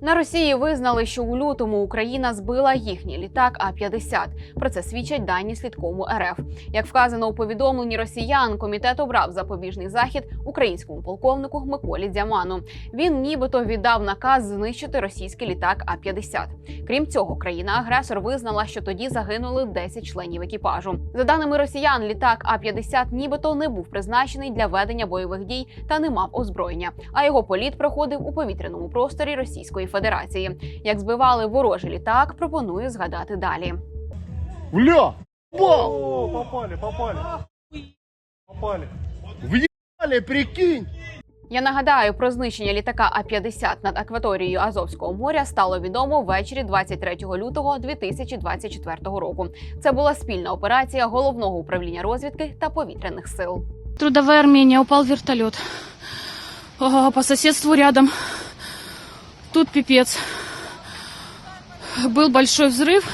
На Росії визнали, що у лютому Україна збила їхній літак А-50. Про це свідчать дані слідкому РФ. Як вказано у повідомленні росіян, комітет обрав запобіжний захід українському полковнику Миколі Дзяману. Він нібито віддав наказ знищити російський літак А-50. Крім цього, країна-агресор визнала, що тоді загинули 10 членів екіпажу. За даними росіян, літак А-50 нібито не був призначений для ведення бойових дій та не мав озброєння. А його політ проходив у повітряному просторі Російської Федерації. Як збивали ворожий літак, пропоную згадати далі. Бля! О, попали, попали. Попали. Въебали, прикинь! Я нагадаю, про знищення літака А-50 над акваторією Азовського моря стало відомо ввечері 23 лютого 2024 року. Це була спільна операція головного управління розвідки та повітряних сил. Трудовая Армения, упал вертолет. Ага, по соседству рядом. Тут пипец. Был большой взрыв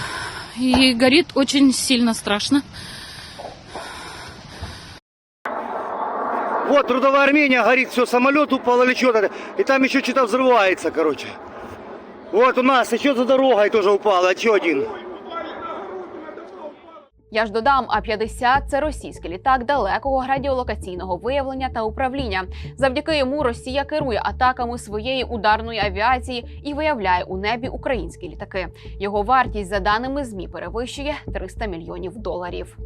и горит очень сильно страшно. Вот трудовая Армения горит, все, самолет упал или что-то. И там еще что-то взрывается, короче. Вот у нас еще за дорогой тоже упало, еще один. Я ж додам, А-50 – це російський літак далекого радіолокаційного виявлення та управління. Завдяки йому Росія керує атаками своєї ударної авіації і виявляє у небі українські літаки. Його вартість за даними змі перевищує 300 мільйонів доларів.